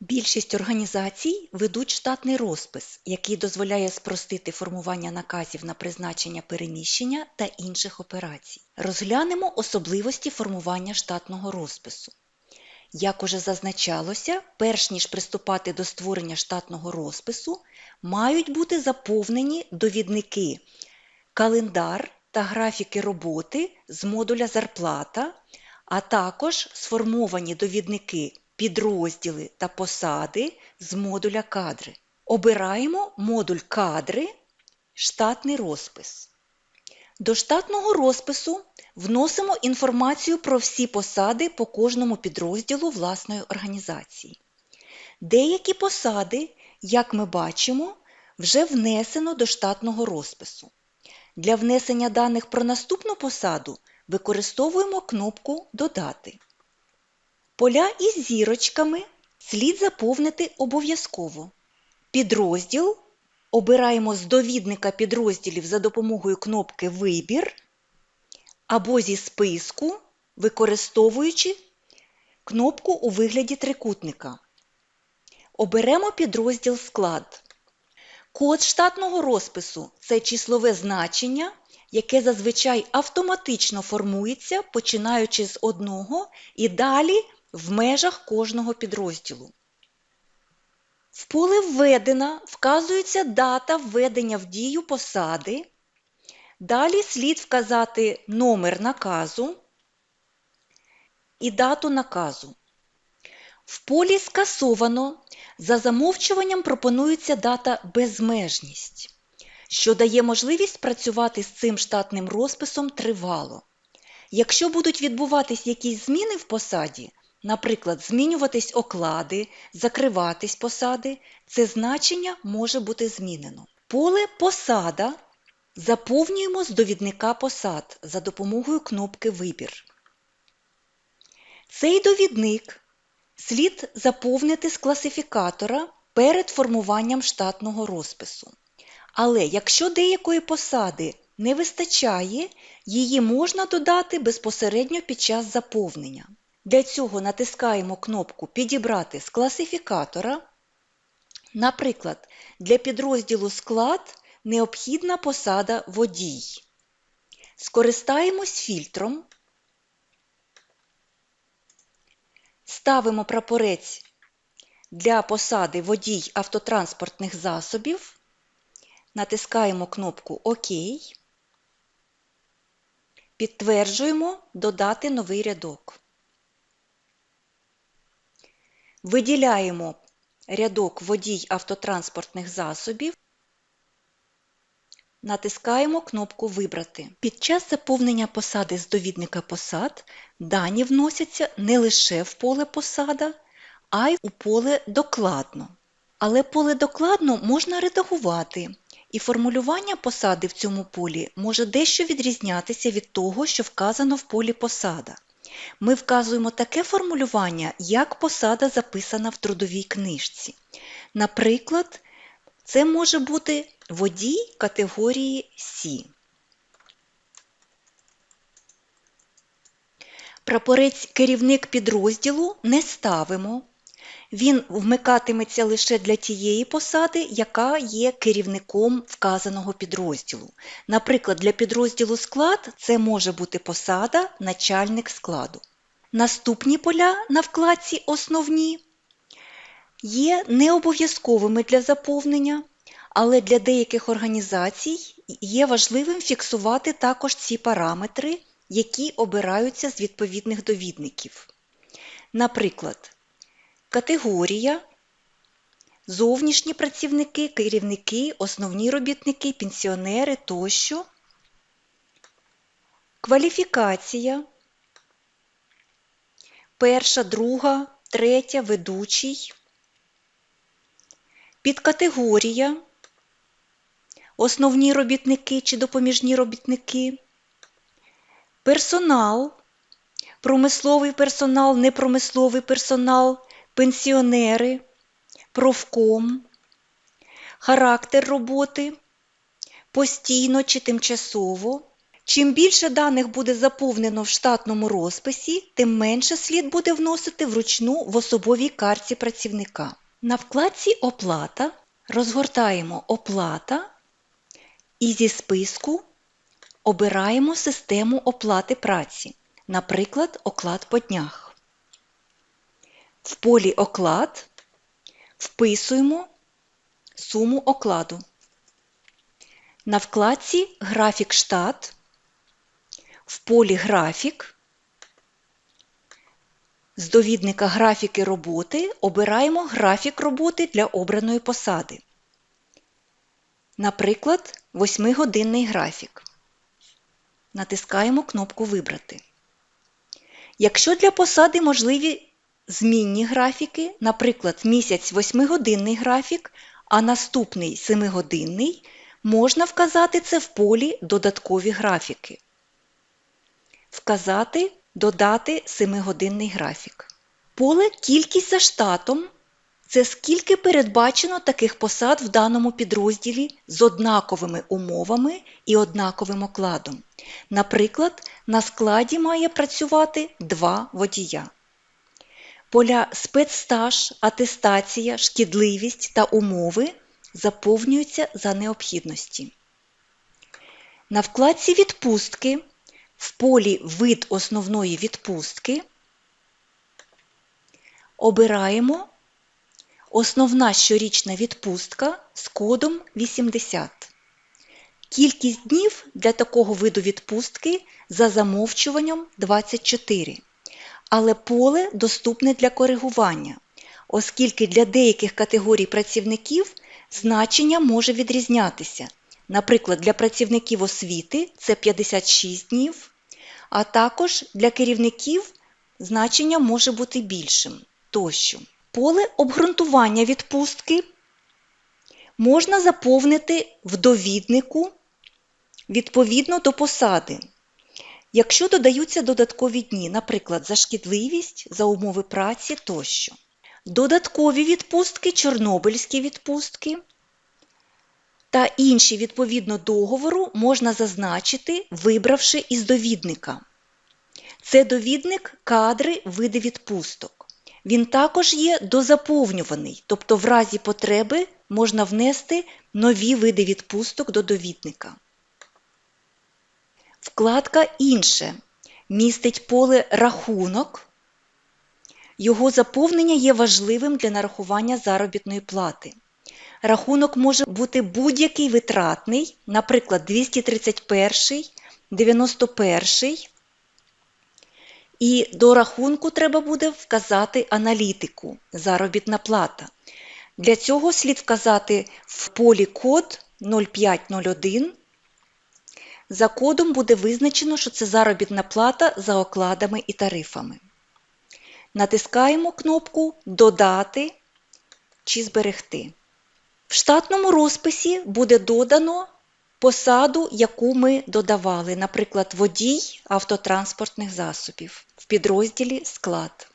Більшість організацій ведуть штатний розпис, який дозволяє спростити формування наказів на призначення переміщення та інших операцій. Розглянемо особливості формування штатного розпису. Як уже зазначалося, перш ніж приступати до створення штатного розпису, мають бути заповнені довідники календар та графіки роботи з модуля зарплата, а також сформовані довідники підрозділи та посади з модуля кадри. Обираємо модуль кадри, штатний розпис. До штатного розпису вносимо інформацію про всі посади по кожному підрозділу власної організації. Деякі посади, як ми бачимо, вже внесено до штатного розпису. Для внесення даних про наступну посаду використовуємо кнопку Додати. Поля із зірочками слід заповнити обов'язково. Підрозділ обираємо з довідника підрозділів за допомогою кнопки Вибір або зі списку, використовуючи кнопку у вигляді трикутника. Оберемо підрозділ Склад. Код штатного розпису це числове значення, яке зазвичай автоматично формується, починаючи з одного і далі в межах кожного підрозділу. В поле Введена вказується дата введення в дію посади. Далі слід вказати номер наказу і дату наказу. В полі Скасовано за замовчуванням пропонується дата Безмежність, що дає можливість працювати з цим штатним розписом тривало. Якщо будуть відбуватись якісь зміни в посаді, наприклад, змінюватись оклади, закриватись посади, це значення може бути змінено. Поле Посада заповнюємо з довідника посад за допомогою кнопки Вибір. Цей довідник слід заповнити з класифікатора перед формуванням штатного розпису. Але якщо деякої посади не вистачає, її можна додати безпосередньо під час заповнення. Для цього натискаємо кнопку Підібрати з класифікатора. Наприклад, для підрозділу Склад необхідна посада водій. Скористаємось фільтром. Ставимо прапорець для посади водій автотранспортних засобів. Натискаємо кнопку ОК. Підтверджуємо Додати новий рядок. Виділяємо рядок водій автотранспортних засобів. Натискаємо кнопку Вибрати. Під час заповнення посади з довідника посад дані вносяться не лише в поле посада, а й у поле Докладно. Але поле Докладно можна редагувати, і формулювання посади в цьому полі може дещо відрізнятися від того, що вказано в полі посада. Ми вказуємо таке формулювання, як посада записана в трудовій книжці. Наприклад, це може бути водій категорії С. Прапорець керівник підрозділу не ставимо. Він вмикатиметься лише для тієї посади, яка є керівником вказаного підрозділу. Наприклад, для підрозділу склад це може бути посада начальник складу. Наступні поля на вкладці Основні є необов'язковими для заповнення, але для деяких організацій є важливим фіксувати також ці параметри, які обираються з відповідних довідників. Наприклад, категорія, зовнішні працівники, керівники, основні робітники, пенсіонери тощо, кваліфікація, перша, друга, третя, ведучий, підкатегорія, основні робітники чи допоміжні робітники, персонал, промисловий персонал, непромисловий персонал, пенсіонери, профком, характер роботи, постійно чи тимчасово, Чим більше даних буде заповнено в штатному розписі, тим менше слід буде вносити вручну в особовій картці працівника. На вкладці Оплата розгортаємо Оплата і зі списку обираємо систему оплати праці, наприклад, оклад по днях. В полі Оклад вписуємо суму окладу. На вкладці Графік штат в полі Графік з довідника Графіки роботи обираємо графік роботи для обраної посади. Наприклад, 8-годинний графік. Натискаємо кнопку Вибрати. Якщо для посади можливі змінні графіки, наприклад, місяць 8-годинний графік, а наступний 7-годинний, можна вказати це в полі Додаткові графіки. Вказати Додати 7-годинний графік. Поле Кількість за штатом це скільки передбачено таких посад в даному підрозділі з однаковими умовами і однаковим окладом. Наприклад, на складі має працювати два водія. Поля спецстаж, атестація, шкідливість та умови заповнюються за необхідності. На вкладці Відпустки в полі Вид основної відпустки обираємо Основна щорічна відпустка з кодом 80. Кількість днів для такого виду відпустки за замовчуванням 24. Але поле доступне для коригування, оскільки для деяких категорій працівників значення може відрізнятися. Наприклад, для працівників освіти це 56 днів, а також для керівників значення може бути більшим тощо. Поле обґрунтування відпустки можна заповнити в довіднику відповідно до посади. Якщо додаються додаткові дні, наприклад, за шкідливість, за умови праці тощо. Додаткові відпустки, чорнобильські відпустки та інші відповідно договору можна зазначити, вибравши із довідника. Це довідник кадри види відпусток. Він також є дозаповнюваний, тобто в разі потреби можна внести нові види відпусток до довідника. Вкладка Інше містить поле Рахунок. Його заповнення є важливим для нарахування заробітної плати. Рахунок може бути будь-який витратний, наприклад, 231, 91. І до рахунку треба буде вказати аналітику заробітна плата. Для цього слід вказати в полі код 0501. За кодом буде визначено, що це заробітна плата за окладами і тарифами. Натискаємо кнопку Додати чи зберегти. В штатному розписі буде додано посаду, яку ми додавали, наприклад, водій автотранспортних засобів в підрозділі Склад.